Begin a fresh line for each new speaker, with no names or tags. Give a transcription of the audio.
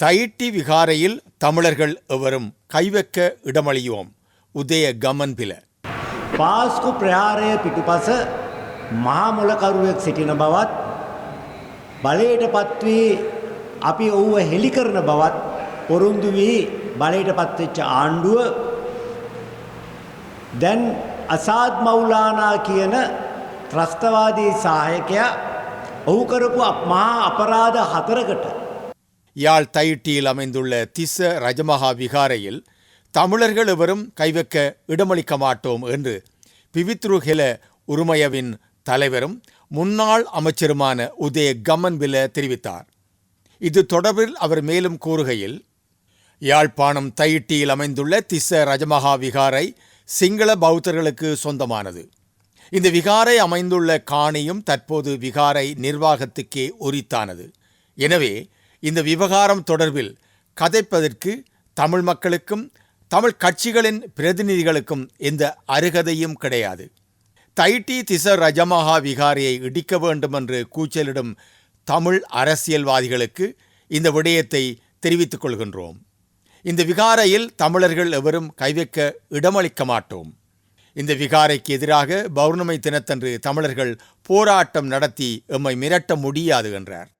தைட்டி விகாரையில் தமிழர்கள் எவரும் கைவைக்க இடமளியோம் உதய கமன்பில
පාස්කු ප්‍රහාරය පිටුපස මහමොලකරුවෙක් සිටින බවත් බලයට පත්වී අපි ඔහුව හෙළි කරන බවත් පොරුන්දු වී බලයට පත්වෙච්ච ආණ්ඩුව දැන් අසාත් මවුලානා කියන ත්‍රස්තවාදී සාහයකයා ඔහු කරපු අප- මහා අපරාධ හතරකට
யாழ் தயிட்டியில் அமைந்துள்ள திச ரஜமகா விகாரையில் தமிழர்கள் எவரும் கைவைக்க இடமளிக்க மாட்டோம் என்று பிவித்ருஹெல உருமயவின் தலைவரும் முன்னாள் அமைச்சருமான உதய கமன்பில தெரிவித்தார். இது தொடர்பில் அவர் மேலும் கூறுகையில் யாழ்ப்பாணம் தையிட்டியில் அமைந்துள்ள திச ரஜமகா விகாரை சிங்கள பௌத்தர்களுக்கு சொந்தமானது. இந்த விகாரை அமைந்துள்ள காணியும் தற்போது விகாரை நிர்வாகத்துக்கே உரித்தானது. எனவே இந்த விவகாரம் தொடர்பில் கதைப்பதற்கு தமிழ் மக்களுக்கும் தமிழ் கட்சிகளின் பிரதிநிதிகளுக்கும் எந்த அருகதையும் கிடையாது. தைட்டி திச ரஜமஹா விகாரியை இடிக்க வேண்டும் என்று கூச்சலிடும் தமிழ் அரசியல்வாதிகளுக்கு இந்த விடயத்தை தெரிவித்துக் கொள்கின்றோம். இந்த விகாரையில் தமிழர்கள் எவரும் கைவைக்க இடமளிக்க மாட்டோம். இந்த விகாரைக்கு எதிராக பௌர்ணமி தினத்தன்று தமிழர்கள் போராட்டம் நடத்தி எம்மை மிரட்ட முடியாது என்றார்.